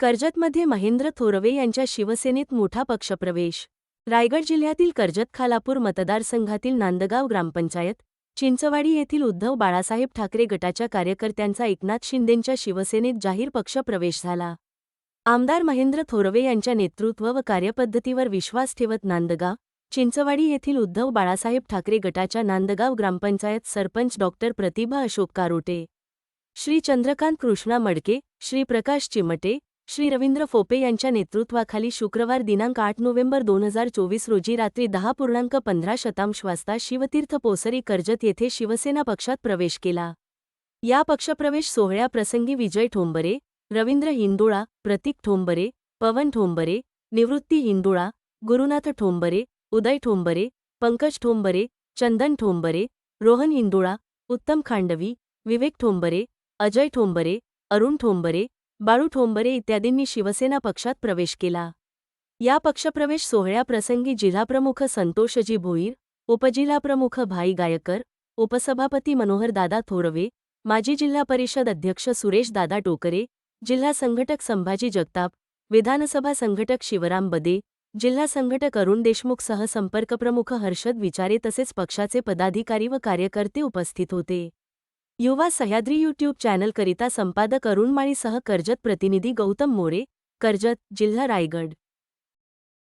कर्जतमध्ये महेंद्र थोरवे यांच्या शिवसेनेत मोठा पक्षप्रवेश. रायगड जिल्ह्यातील कर्जत खालापूर मतदारसंघातील नांदगाव ग्रामपंचायत चिंचवाडी येथील उद्धव बाळासाहेब ठाकरे गटाच्या कार्यकर्त्यांचा एकनाथ शिंदेंच्या शिवसेनेत जाहीर पक्षप्रवेश झाला. आमदार महेंद्र थोरवे यांच्या नेतृत्व व कार्यपद्धतीवर विश्वास ठेवत नांदगाव चिंचवाडी येथील उद्धव बाळासाहेब ठाकरे गटाच्या नांदगाव ग्रामपंचायत सरपंच डॉक्टर प्रतिभा अशोक कारोटे श्री चंद्रकांत कृष्णा मडके श्री प्रकाश चिमटे श्री रवींद्र फोपे यांच्या नेतृत्वाखाली शुक्रवार दिनांक आठ नोव्हेंबर दोन हजार चोवीस रोजी रात्री दहा पूर्णांक पंधरा शतांश वाजता शिवतीर्थ पोसरी कर्जत येथे शिवसेना पक्षात प्रवेश केला. या पक्षप्रवेश सोहळ्याप्रसंगी विजय ठोंबरे रवींद्र हिंदुळा प्रतीक ठोंबरे पवन ठोंबरे निवृत्ती हिंदुळा गुरुनाथ ठोंबरे उदय ठोंबरे पंकज ठोंबरे चंदन ठोंबरे रोहन हिंदुळा उत्तम खांडवी विवेक ठोंबरे अजय ठोंबरे अरुण ठोंबरे बाळू ठोंबरे इत्यादींनी शिवसेना पक्षात प्रवेश केला. या पक्षप्रवेश सोहळ्याप्रसंगी जिल्हाप्रमुख संतोषजी भोईर उपजिल्हाप्रमुख भाई गायकर उपसभापती मनोहरदादा थोरवे माजी जिल्हा परिषद अध्यक्ष सुरेशदादा टोकरे जिल्हा संघटक संभाजी जगताप विधानसभा संघटक शिवराम बदे जिल्हा संघटक अरुण देशमुख सह संपर्कप्रमुख हर्षद विचारे तसेच पक्षाचे पदाधिकारी व कार्यकर्ते उपस्थित होते. युवा सह्याद्री यूट्यूब चॅनलकरिता संपादक अरुण माळीसह कर्जत प्रतिनिधी गौतम मोरे कर्जत जिल्हा रायगड.